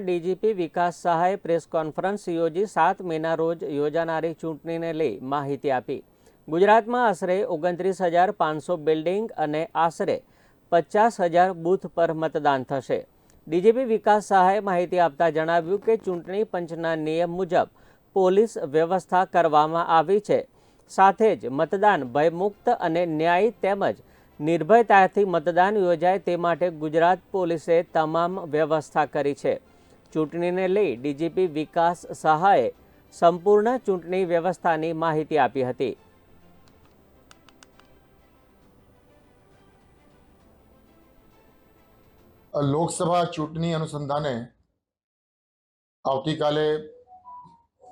DGP Vikas સહાયે press conference યોજી સાત મેના રોજ યોજાનારી ચૂંટણીને લઈ માહિતી આપી. ગુજરાતમાં આશરે ઓગણત્રીસ હજાર પાંચસો બિલ્ડિંગ અને આશરે પચાસ હજાર બૂથ પર મતદાન થશે. ડીજીપી વિકાસ સહાયે માહિતી આપતા જણાવ્યું કે ચૂંટણી પંચના નિયમ મુજબ પોલીસ વ્યવસ્થા કરવામાં આવી છે. સાથે જ મતદાન ભયમુક્ત અને ન્યાયી તેમજ નિર્ભયતાથી મતદાન યોજાય તે માટે ગુજરાત પોલીસે તમામ વ્યવસ્થા કરી છે. ચૂંટણીને લઈ ડીજીપી વિકાસ સહાયે સંપૂર્ણ ચૂંટણી વ્યવસ્થાની માહિતી આપી હતી. લોકસભા ચૂંટણી અનુસંધાને આવતીકાલે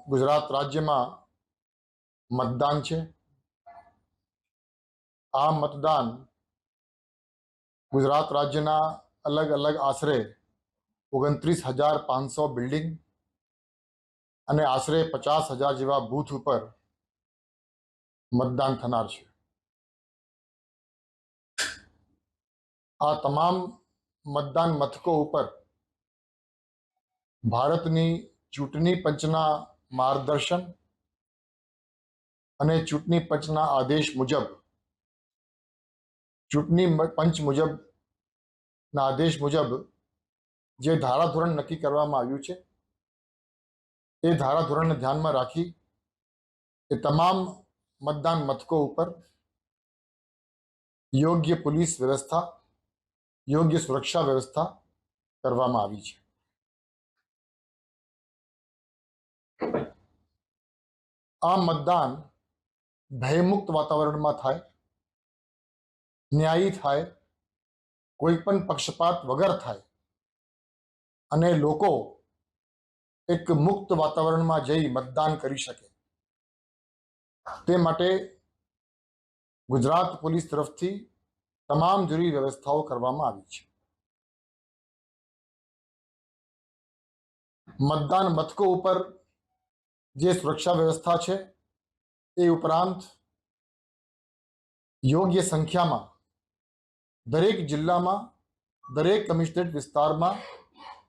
ગુજરાત રાજ્યમાં મતદાન છે. આ મતદાન ગુજરાત રાજ્યના અલગ અલગ આશરે ઓગણત્રીસ હજાર પાંચસો બિલ્ડિંગ અને આશરે પચાસ હજાર જેવા બૂથ ઉપર મતદાન થનાર છે. આ તમામ મતદાન મથકો ઉપર ભારતની ચૂંટણી પંચના માર્ગદર્શન અને ચૂંટણી પંચના આદેશ મુજબ, ચૂંટણી પંચ મુજબ ના આદેશ મુજબ જે ધારાધોરણ નક્કી કરવામાં આવ્યું છે, એ ધારાધોરણને ધ્યાનમાં રાખી એ તમામ મતદાન મથકો ઉપર યોગ્ય પોલીસ વ્યવસ્થા, યોગ્ય સુરક્ષા વ્યવસ્થા કરવામાં આવી છે. આ મતદાન ભયમુક્ત વાતાવરણમાં થાય, ન્યાયી થાય, કોઈ પણ પક્ષપાત વગર થાય અને લોકો એક મુક્ત વાતાવરણમાં જઈ મતદાન કરી શકે. તે માટે ગુજરાત પોલીસ તરફથી તમામ જરૂરી વ્યવસ્થાઓ કરવામાં આવી છે. મતદાન મથકો ઉપર જે સુરક્ષા વ્યવસ્થા છે, એ ઉપરાંત યોગ્ય સંખ્યામાં દરેક જિલ્લામાં દરેક કમિશનરેટ વિસ્તારમાં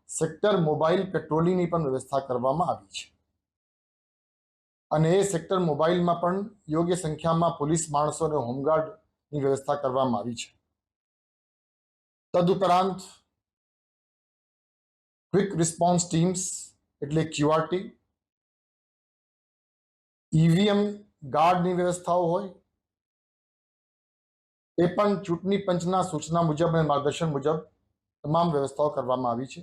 સેક્ટર મોબાઈલ પેટ્રોલિંગની પણ વ્યવસ્થા કરવામાં આવી છે. અને એ સેક્ટર મોબાઈલમાં પણ યોગ્ય સંખ્યામાં પોલીસ માણસો અને હોમગાર્ડની વ્યવસ્થા કરવામાં આવી છે. તદુપરાંત ક્વિક રિસ્પોન્સ ટીમ્સ એટલે ક્યુઆરટી ઈવીએમ ગાર્ડની વ્યવસ્થાઓ હોય, એ પણ ચૂંટણી પંચના સૂચના મુજબ અને માર્ગદર્શન મુજબ તમામ વ્યવસ્થાઓ કરવામાં આવી છે.